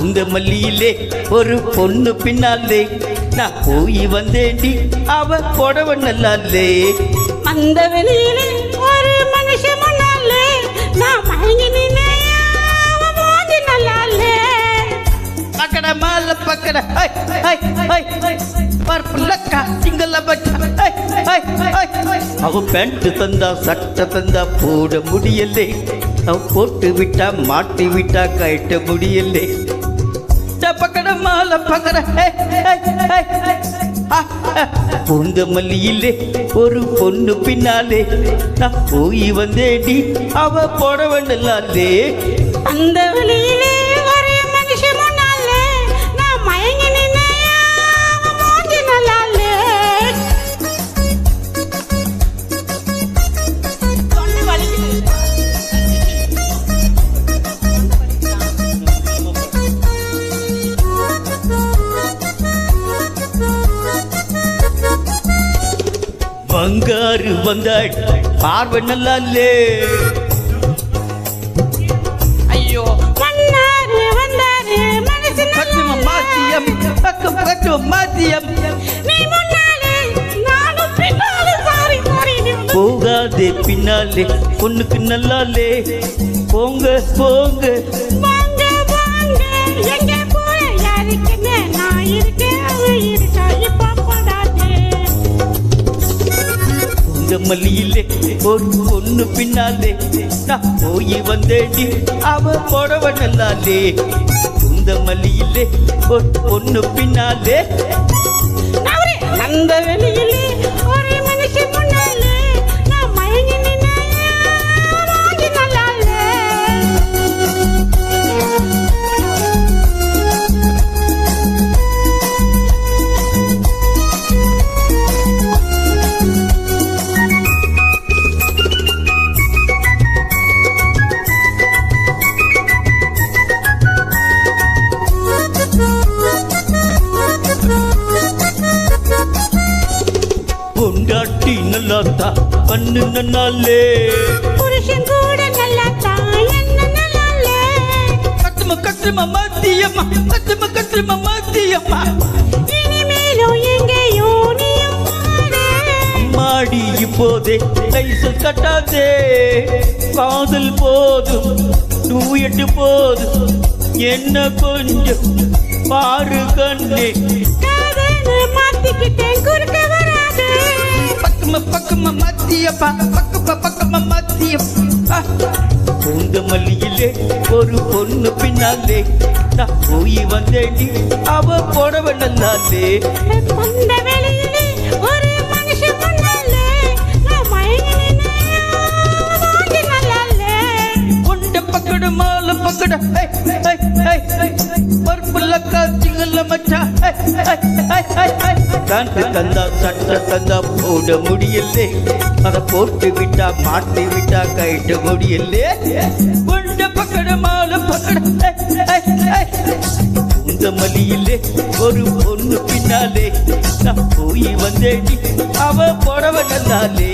இந்த மல்லியிலே ஒரு பொண்ணு பின்னாலே. நான் போய் வந்தேண்டி அவ புடவை நல்லாலே. அந்த வெளியிலே ஒரு மனுஷன் முன்னாலே. நான் மயங்கி பக்கட மால பக்கட பர்புலக்கா சிங்கள பச்சா அவ பேண்ட் தந்தா சட்டை தந்தா போட முடியலே. போட்டு விட்டா மாட்டி விட்டா கட்ட முடியலே. பூந்த மல்லியிலே ஒரு பொண்ணு பின்னாலே நான் போய் வந்தேடி. அவ போட நல்லாலே அந்த வழியில் பங்காரு வந்தாள் பார்வை ஐயோ. வந்தாரு மனசு பத்தும மாத்தியம் பக்கம் பக்கம் மாத்தியம். போகாதே பின்னாலே பொண்ணுக்கு நல்லாலே போங்க போங்க. இந்த மல்லியிலே ஒரு பொண்ணு பின்னாலே. நான் போய் வந்தேடி அவ புடவ நல்லாலே. இந்த மல்லியிலே ஒரு பொண்ணு பின்னாலே. அந்த வெளியில் பொண்டாட்டி நல்லாத்தா பண்ணு நன்னாலே. புருஷன் கூட நல்லா என்ன நல்லாலே கட்டும கட்டும மாத்தியம்மா கட்டும கட்டும மாத்தியம்மா. இனிமேலும் எங்கேயோ நீயும் அம்மாடி இப்போதே லைசல் கட்டாதே. காதல் போதும் டூயட்டு போதும். என்ன கொஞ்சம் பாரு கண்ணே. மாத்திக்கிட்டேன் மத்தியப்பா பக்கம பக்கம மத்தியப்பா பூந்த மல்லியிலே ஒரு பொண்ணு பின்னாலே. நான் போய் வந்தேடி அவ புடவை நல்லாலே அந்த வேளையிலே ஒரு மனுஷன் முன்னாலே நான் மயங்கி நின்னேன். மூஞ்சி நல்லாலே. கொண்ட பக்கட மாலை பக்கட. மச்சா. பேண்ட் தந்தா சட்டை தந்தா போட முடியலே. அதை போட்டு விட்டா மாட்டி விட்டா கைட்டு முடியலே. கொண்ட பக்கட மாலை பக்கட இந்த மலியிலே ஒரு பொண்ணு பின்னாலே. நான் போய் வந்தேடி அவ புடவை நல்லாலே